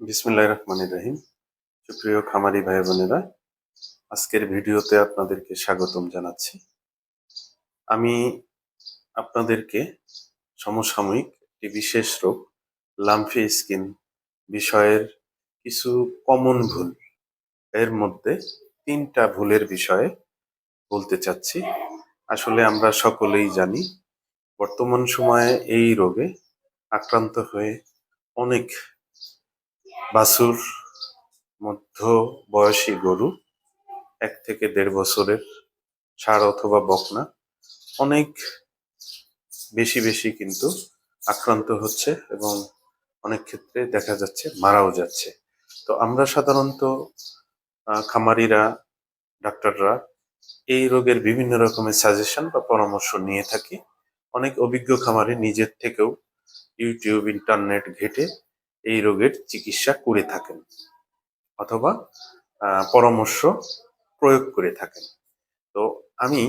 বিসমুল্লাহ রহমানির রহিম। সুপ্রিয় খামারি ভাই বোনেরা, আজকের ভিডিওতে আপনাদেরকে স্বাগতম জানাচ্ছি। আমি আপনাদেরকে সমসাময়িক একটি বিশেষ রোগ, লাম্ফি স্কিন বিষয়ের কিছু কমন ভুল এর মধ্যে তিনটা ভুলের বিষয়ে বলতে চাচ্ছি। আসলে আমরা সকলেই জানি, বর্তমান সময়ে এই রোগে আক্রান্ত হয়ে অনেক বাছুর মধ্য বয়সী গরু, এক থেকে দেড় বছরের ষাঁড় অথবা বকনা, অনেক বেশি বেশি কিন্তু আক্রান্ত হচ্ছে এবং অনেক ক্ষেত্রে দেখা যাচ্ছে মারাও যাচ্ছে। তো আমরা সাধারণত খামারিরা, ডাক্তাররা এই রোগের বিভিন্ন রকমের সাজেশন বা পরামর্শ নিয়ে থাকি। অনেক অভিজ্ঞ খামারি নিজের থেকেও ইউটিউব, ইন্টারনেট ঘেটে এই রোগের চিকিৎসা করে থাকেন অথবা পরামর্শ প্রয়োগ করে থাকেন। তো আমি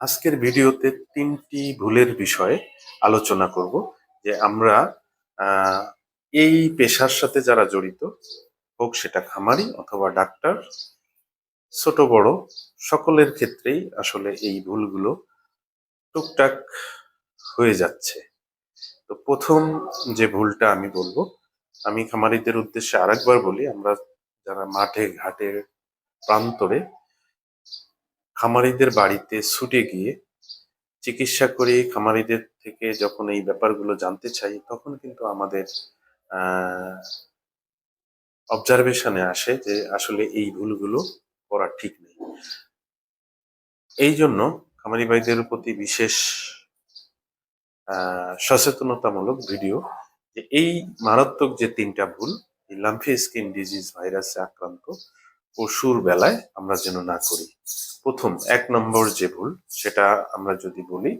আজকের ভিডিওতে তিনটি ভুলের বিষয়ে আলোচনা করব যে আমরা এই পেশার সাথে যারা জড়িত, হোক সেটা খামারি অথবা ডাক্তার, ছোট বড়, সকলের ক্ষেত্রেই আসলে এই ভুলগুলো টুকটাক হয়ে যাচ্ছে। তো প্রথম যে ভুলটা আমি বলব আমি খামারিদের উদ্দেশ্যে আরেকবার বলি, আমরা যারা মাঠে, ঘাটে, প্রান্তরে খামারিদের বাড়িতে ছুটে গিয়ে চিকিৎসা করে, খামারিদের থেকে যখন এই ব্যাপারগুলো জানতে চাই, তখন কিন্তু আমাদের অবজারভেশনে আসে যে আসলে এই ভুলগুলো করা ঠিক নেই। এই জন্য খামারি ভাইদের প্রতি বিশেষ সচেতনতামূলক ভিডিও যে এই মারাত্মক যে তিনটা ভুল, এই লাম্ফি স্কিন ডিজিজ ভাইরাসে আক্রান্ত পশুর বেলায় আমরা যেন না করি। প্রথম, এক নম্বর যে ভুল, সেটা আমরা যদি বলি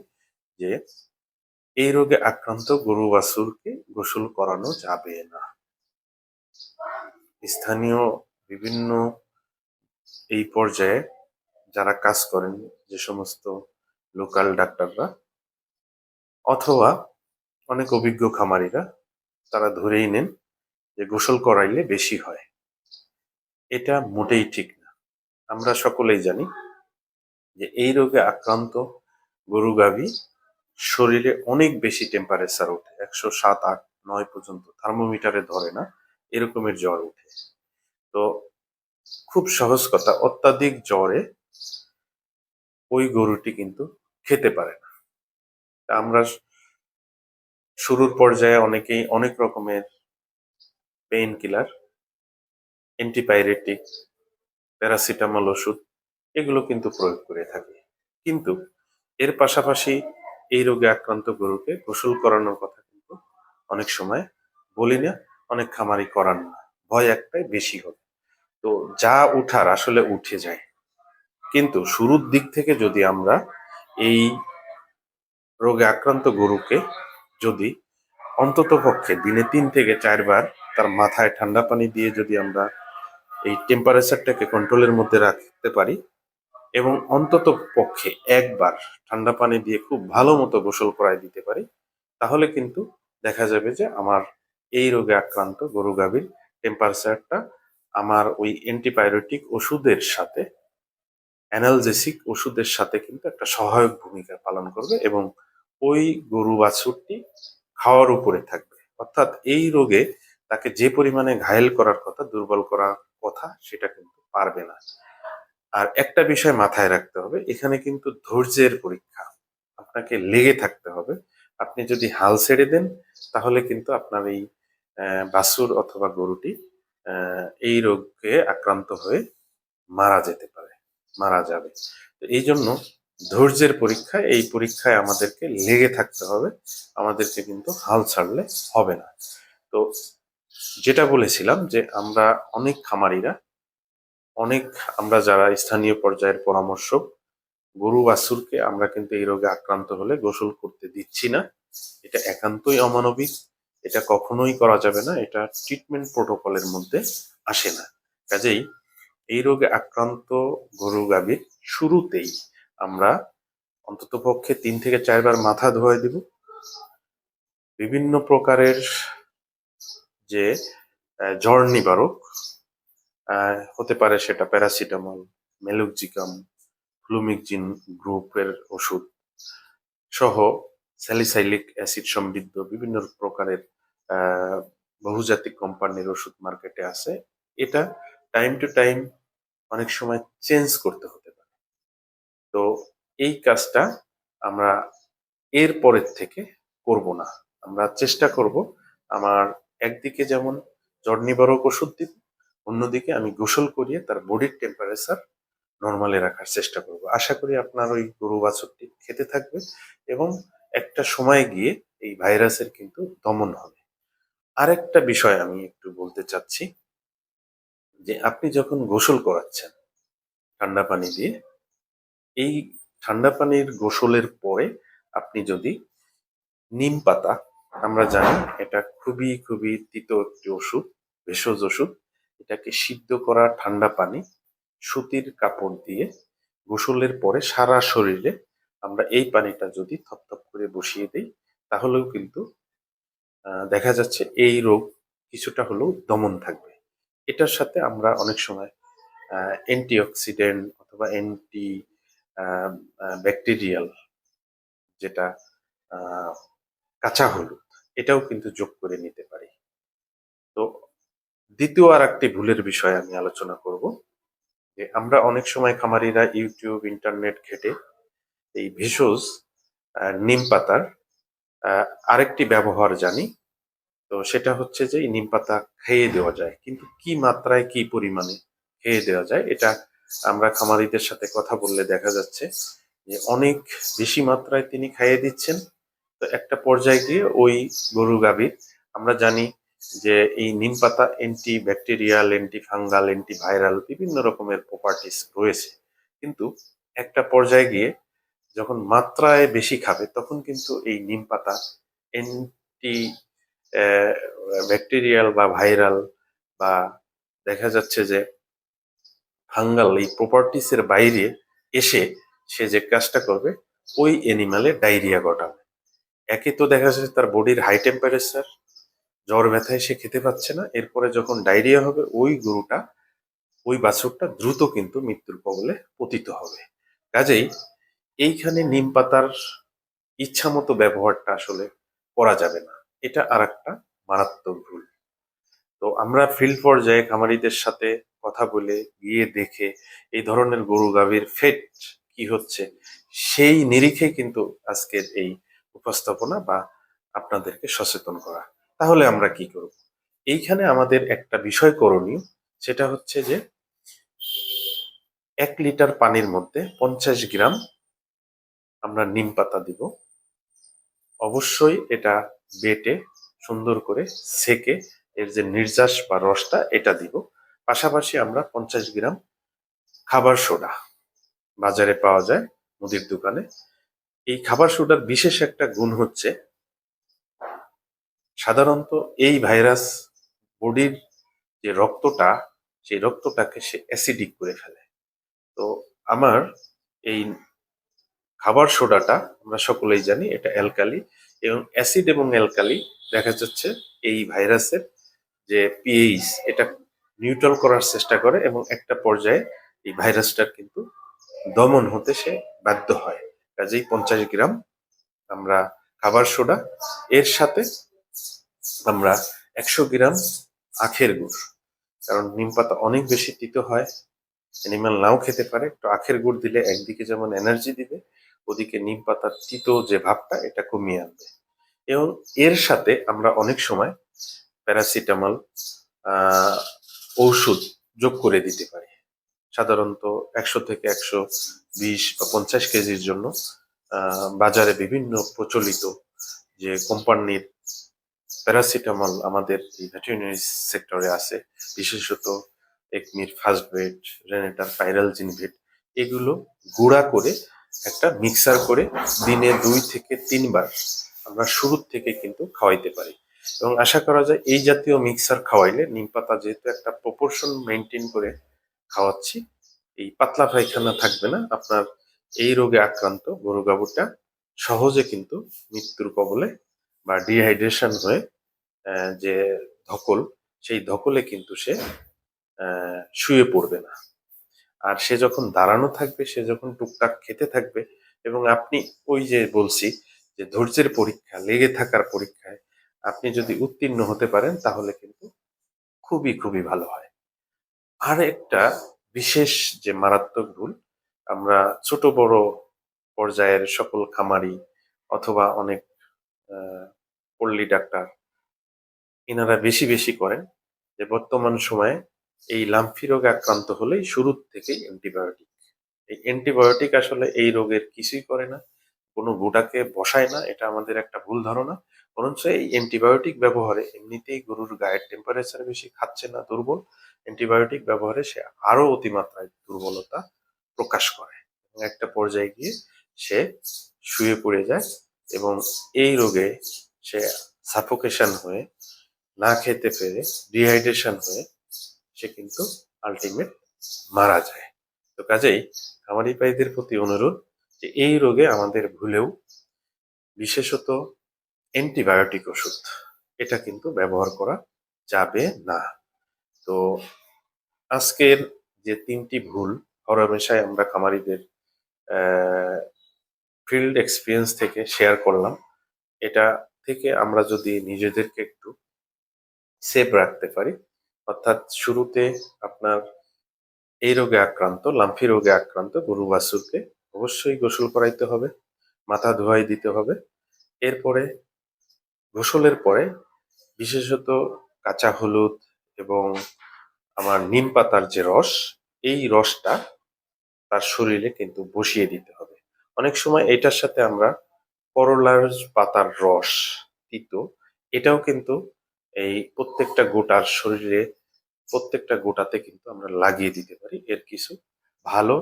যে এই রোগে আক্রান্ত গরু বাছুরকে গোসল করানো যাবে না। স্থানীয় বিভিন্ন এই পর্যায়ে যারা কাজ করেন, যে সমস্ত লোকাল ডাক্তাররা, অথবা অনেক অভিজ্ঞ খামারিরা তারা ধরেই নেন যে গোসল করাইলে বেশি হয়। এটা মোটেই ঠিক না। আমরা সকলেই জানি যে এই রোগে আক্রান্ত গরু গাভী শরীরে অনেক বেশি টেম্পারেচার ওঠে, একশো সাত, আট, নয় পর্যন্ত থার্মোমিটারে ধরে না, এরকমের জ্বর ওঠে। তো খুব সহজ কথা, অত্যাধিক জ্বরে ওই গরুটি কিন্তু খেতে পারে না। আমরা শুরুর পর্যায়ে অনেকেই অনেক রকমের পেইন কিলার অ্যান্টিপাইরেটিক প্যারাসিটামল ওষুধ, এগুলো কিন্তু প্রয়োগ করে থাকি। কিন্তু এর পাশাপাশি এই রোগে আক্রান্ত গরুকে গোসল করানোর কথা কিন্তু অনেক সময় বলি না, অনেক খামারি করান না। ভয় একটাই বেশি হবে। তো যা উঠার আসলে উঠে যায়। কিন্তু শুরুর দিক থেকে যদি আমরা এই রোগে আক্রান্ত গরুকে যদি অন্তত পক্ষে দিনে তিন থেকে চারবার তার মাথায় ঠান্ডা পানি দিয়ে যদি আমরা এই টেম্পারেচারটাকে কন্ট্রোলের মধ্যে রাখতে পারি এবং অন্তত পক্ষে একবার ঠান্ডা পানি দিয়ে খুব ভালো মতো গোসল করায় দিতে পারি, তাহলে কিন্তু দেখা যাবে যে আমার এই রোগে আক্রান্ত গরু গাভীর টেম্পারেচারটা আমার ওই অ্যান্টিবায়োটিক ওষুধের সাথে অ্যানালজেসিক ওষুধের সাথে কিন্তু একটা সহায়ক ভূমিকা পালন করবে এবং ওই গরু বাছুরটি খাওয়ার উপরে থাকবে। অর্থাৎ এই রোগে তাকে যে পরিমাণে ঘায়েল করার কথা, দুর্বল করার কথা, সেটা কিন্তু পারবে না। আর একটা বিষয় মাথায় রাখতে হবে, এখানে কিন্তু ধৈর্যের পরীক্ষা আপনাকে লেগে থাকতে হবে। আপনি যদি হাল ছেড়ে দেন, তাহলে কিন্তু আপনার এই বাছুর অথবা গরুটি এই রোগে আক্রান্ত হয়ে মারা যেতে পারে, মারা যাবে। তো এই জন্য ধৈর্যের পরীক্ষা, এই পরীক্ষায় আমাদেরকে লেগে থাকতে হবে। আমাদেরকে কিন্তু হাল ছাড়লে হবে না। তো যেটা বলেছিলাম যে আমরা অনেক খামারিরা, অনেক আমরা যারা স্থানীয় পর্যায়ের পরামর্শক গরু বাছুরকে আমরা কিন্তু এই রোগে আক্রান্ত হলে গোসল করতে দিচ্ছি না। এটা একান্তই অমানবিক, এটা কখনোই করা যাবে না, এটা ট্রিটমেন্ট প্রোটোকলের মধ্যে আসে না। কাজেই এই রোগে আক্রান্ত গরু গাভীর শুরুতেই আমরা অন্তত পক্ষে তিন থেকে চারবার মাথা ধোয়া দিব। বিভিন্ন প্রকারের যে জ্বর নিবারক হতে পারে সেটা প্যারাসিটামল, মেলুকজিকাম, ফ্লুমিকজিন গ্রুপের ওষুধ সহ স্যালিসাইলিক অ্যাসিড সমৃদ্ধ বিভিন্ন প্রকারের বহুজাতিক কোম্পানির ওষুধ মার্কেটে আছে। এটা টাইম টু টাইম অনেক সময় চেঞ্জ করতে পারে তো এই কাজটা আমরা এর পরের থেকে করব না। আমরা চেষ্টা করব আমার একদিকে যেমন জ্বর নিবারক ওষুধ দিব অন্যদিকে আমি গোসল করিয়ে তার বডির টেম্পারেচার নর্মালে রাখার চেষ্টা করব। আশা করি আপনার ওই গরু বাছুরটি খেতে থাকবে এবং একটা সময় গিয়ে এই ভাইরাসের কিন্তু দমন হবে। আরেকটা বিষয় আমি একটু বলতে চাচ্ছি যে আপনি যখন গোসল করাচ্ছেন ঠান্ডা পানি দিয়ে এই ঠান্ডা পানির গোসলের পরে আপনি যদি নিম পাতা, আমরা জানি এটা খুবই খুবই তিতো একটি ওষুধ, ভেষজ ওষুধ, এটাকে সিদ্ধ করা ঠান্ডা পানি, সুতির কাপড় দিয়ে গোসলের পরে সারা শরীরে আমরা এই পানিটা যদি থপথপ করে বসিয়ে দিই, তাহলেও কিন্তু দেখা যাচ্ছে এই রোগ কিছুটা হলেও দমন থাকবে। এটার সাথে আমরা অনেক সময় অ্যান্টিঅক্সিডেন্ট অথবা অ্যান্টি ব্যাকটেরিয়াল যেটা কাঁচা হলুদ, এটাও কিন্তু যোগ করে নিতে পারি। তো দ্বিতীয় আর একটি ভুলের বিষয়ে আমি আলোচনা করব, যে আমরা অনেক সময় খামারিরা ইউটিউব, ইন্টারনেট ঘেটে এই ভেষজ নিম পাতার আরেকটি ব্যবহার জানি। তো সেটা হচ্ছে যে নিম পাতা খেয়ে দেওয়া যায়, কিন্তু কি মাত্রায়, কি পরিমাণে খেয়ে দেওয়া যায়, এটা আমরা খামারিদের সাথে কথা বললে দেখা যাচ্ছে যে অনেক বেশি মাত্রায় তিনি খাইয়ে দিচ্ছেন। তো একটা পর্যায়ে গিয়ে ওই গরু গাভীর, আমরা জানি যে এই নিম পাতা anti bacterial anti fungal anti viral বিভিন্ন রকমের প্রপার্টিস রয়েছে। কিন্তু একটা পর্যায়ে গিয়ে যখন মাত্রায় বেশি খাবে, তখন কিন্তু এই নিম পাতা অ্যান্টি ব্যাকটেরিয়াল বা ভাইরাল বা দেখা যাচ্ছে যে ফাঙ্গাল এই প্রপার্টিস এর বাইরে এসে সে যে কাজটা করবে, ওই এনিমালে ডায়রিয়া ঘটাবে। একে তো দেখা যাচ্ছে তার বডির হাই টেম্পারেচার জ্বর, ব্যথায় সে খেতে পাচ্ছে না। এরপরে যখন ডায়রিয়া হবে, ওই গরুটা, ওই বাছুরটা দ্রুত কিন্তু মৃত্যুর কবলে পতিত হবে। কাজেই এইখানে নিম পাতার ইচ্ছা মতো ব্যবহারটা আসলে করা যাবে না। এটা আর একটা মারাত্মক ভুল। তো আমরা ফিল্ড পর্যায়ে খামারিদের সাথে কথা বলে, গিয়ে দেখে এই ধরনের গরু গাভীর ফেট কি হচ্ছে, সেই নিরিখে কিন্তু আজকের এই উপস্থাপনা বা আপনাদেরকে সচেতন করা। তাহলে আমরা কি করব? এইখানে আমাদের একটা বিষয় করণীয়, সেটা হচ্ছে যে এক লিটার পানির মধ্যে পঞ্চাশ গ্রাম আমরা নিম পাতা দিব। অবশ্যই এটা বেটে সুন্দর করে সেকে, এর যে নির্যাস বা রসটা, এটা দিব। পাশাপাশি আমরা পঞ্চাশ গ্রাম খাবার সোডা বাজারে পাওয়া যায় মুদির দোকানে। এই খাবার সোডার বিশেষ একটা গুণ হচ্ছে সাধারণত এই ভাইরাস বডির যে রক্তটা, সেই রক্তটাকে সে অ্যাসিডিক করে ফেলে। তো আমার এই খাবার সোডাটা আমরা সকলেই জানি এটা অ্যালকালি এবং অ্যাসিড এবং অ্যালকালি দেখা যাচ্ছে এই ভাইরাসের যে পিএইচ এটা নিউট্রাল করার চেষ্টা করে এবং একটা পর্যায়ে এই ভাইরাসটার কিন্তু দমন হতে সে বাধ্য হয়। কাজেই পঞ্চাশ গ্রাম আমরা খাবার সোডা, এর সাথে আমরা একশো গ্রাম আখের গুড়। কারণ নিম পাতা অনেক বেশি তিতো হয় অ্যানিমাল নাও খেতে পারে, তো আখের গুড় দিলে একদিকে যেমন এনার্জি দিবে, ওদিকে নিম পাতার তিতো যে ভাবটা, এটা কমিয়ে আনবে। এবং এর সাথে আমরা অনেক সময় প্যারাসিটামল ঔষধ যোগ করে দিতে পারি। সাধারণত একশো থেকে একশো বিশ বা পঞ্চাশ কেজির জন্য বাজারে বিভিন্ন প্রচলিত যে কোম্পানির প্যারাসিটামল আমাদের এই ভেটেরিনারি সেক্টরে আছে, বিশেষত একমির ফার্স্ট ভেট রেনেটার পাইরাল জিনভেট এগুলো গুঁড়া করে একটা মিক্সার করে দিনে দুই থেকে তিনবার আমরা শুরুর থেকে কিন্তু খাওয়াইতে পারি। এবং আশা করা যায় এই জাতীয় মিক্সার খাওয়াইলে নিম পাতা যেহেতু একটা প্রপোর্শন মেনটেন করে খাওয়াচ্ছি, এই পাতলা পায়খানা থাকবে না। আপনার এই রোগে আক্রান্ত গরু গাভুরটা সহজে কিন্তু মৃত্যুর কবলে বা ডিহাইড্রেশন হয়ে যে ধকল, সেই ধকলে কিন্তু সে শুয়ে পড়বে না। আর সে যখন দাঁড়ানো থাকবে, সে যখন টুকটাক খেতে থাকবে এবং আপনি ওই যে বলছি যে ধৈর্যের পরীক্ষা, লেগে থাকার পরীক্ষায় আপনি যদি উত্তীর্ণ হতে পারেন, তাহলে কিন্তু খুবই খুবই ভালো হয়। আর একটা বিশেষ যে মারাত্মক ভুল, আমরা ছোট বড় পর্যায়ের সকল খামারি অথবা অনেক পল্লী ডাক্তার, এনারা বেশি বেশি করেন যে বর্তমান সময়ে এই লাম্ফি রোগে আক্রান্ত হলেই শুরুর থেকেই অ্যান্টিবায়োটিক। এই অ্যান্টিবায়োটিক আসলে এই রোগের কিছুই করে না, কোনো গোটাকে বসায় না, এটা আমাদের একটা ভুল ধারণা। বরঞ্চ এই অ্যান্টিবায়োটিক ব্যবহারে এমনিতেই গরুর গায়ের টেম্পারেচার বেশি খাচ্ছে না, দুর্বল। অ্যান্টিবায়োটিক ব্যবহারে সে আরও অতিমাত্রায় দুর্বলতা প্রকাশ করে। একটা পর্যায়ে গিয়ে সে শুয়ে পড়ে যায় এবং এই রোগে সে সাফোকেশন হয়ে না খেতে পেরে ডিহাইড্রেশন হয়ে সে কিন্তু আলটিমেট মারা যায়। তো কাজেই খামারি ভাইদের প্রতি অনুরোধ যে এই রোগে আমাদের ভুলেও, বিশেষত অ্যান্টিবায়োটিক ওষুধ। এটা কিন্তু ব্যবহার করা যাবে না। তো আজকের যে তিনটি ভুল হরমেশায় আমরা খামারিদের ফিল্ড এক্সপিরিয়েন্স থেকে শেয়ার করলাম। এটা থেকে আমরা যদি নিজেদেরকে একটু সেভ রাখতে পারি, অর্থাৎ শুরুতে আপনার এই রোগে আক্রান্ত, লাম্ফি রোগে আক্রান্ত গরু বাসুরকে অবশ্যই গোসল করাইতে হবে, মাথা ধোয়াই দিতে হবে। এরপরে গোসলের পরে বিশেষত কাঁচা হলুদ এবং আমার নিম পাতার যে রস, এই রসটা তার শরীরে কিন্তু বসিয়ে দিতে হবে। অনেক সময় এটার সাথে আমরা করলার পাতার রস, তিতো, এটাও কিন্তু এই প্রত্যেকটা গোটার শরীরে, প্রত্যেকটা গোটাতে কিন্তু আমরা লাগিয়ে দিতে পারি। এর কিছু ভালো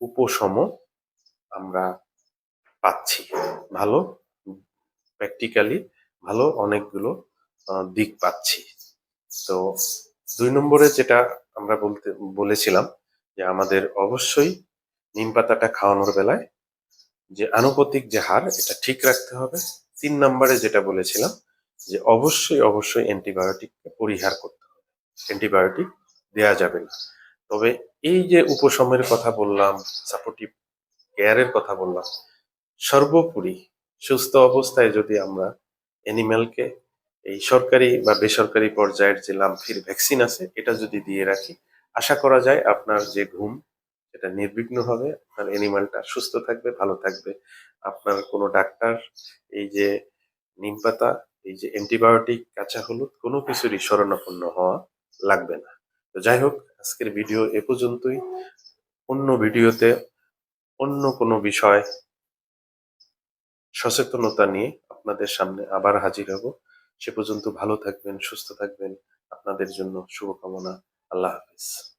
উপশম আমরা পাচ্ছি। ভালো প্র্যাকটিক্যালি ভালো অনেকগুলো দিক পাচ্ছি। তো দুই নম্বরে যেটা আমরা বলতে, বলেছিলাম যে আমাদের অবশ্যই নিম পাতাটা খাওয়ানোর বেলায় যে আনুপাতিক যে হার, এটা ঠিক রাখতে হবে। তিন নম্বরে যেটা বলেছিলাম যে অবশ্যই অবশ্যই অ্যান্টিবায়োটিককে পরিহার করতে হবে। অ্যান্টিবায়োটিক দেয়া যাবে না। তবে এই যে উপশমের কথা বললাম সাপোর্টিভ কেয়ারের কথা বললাম, সর্বোপরি সুস্থ অবস্থায় যদি আমরা অ্যানিম্যালকে এই সরকারি বা বেসরকারি পর্যায়ের যে লাম্ফির ভ্যাকসিন আছে, এটা যদি দিয়ে রাখি, আশা করা যায় আপনার যে ঘুম, সেটা নির্বিঘ্ন হবে, আপনার অ্যানিমালটা সুস্থ থাকবে, ভালো থাকবে। আপনার কোনো ডাক্তার, এই যে নিম পাতা, এই যে অ্যান্টিবায়োটিক কাঁচা হলুদ, কোনো কিছুরই শরণাপন্ন হওয়া লাগবে না। তো যাই হোক, আজকের ভিডিও এ পর্যন্তই। অন্য ভিডিওতে অন্য কোনো বিষয় সচেতনতা নিয়ে আপনাদের সামনে আবার হাজির হব। সে পর্যন্ত ভালো থাকবেন, সুস্থ থাকবেন। আপনাদের জন্য শুভকামনা। আল্লাহ হাফিজ।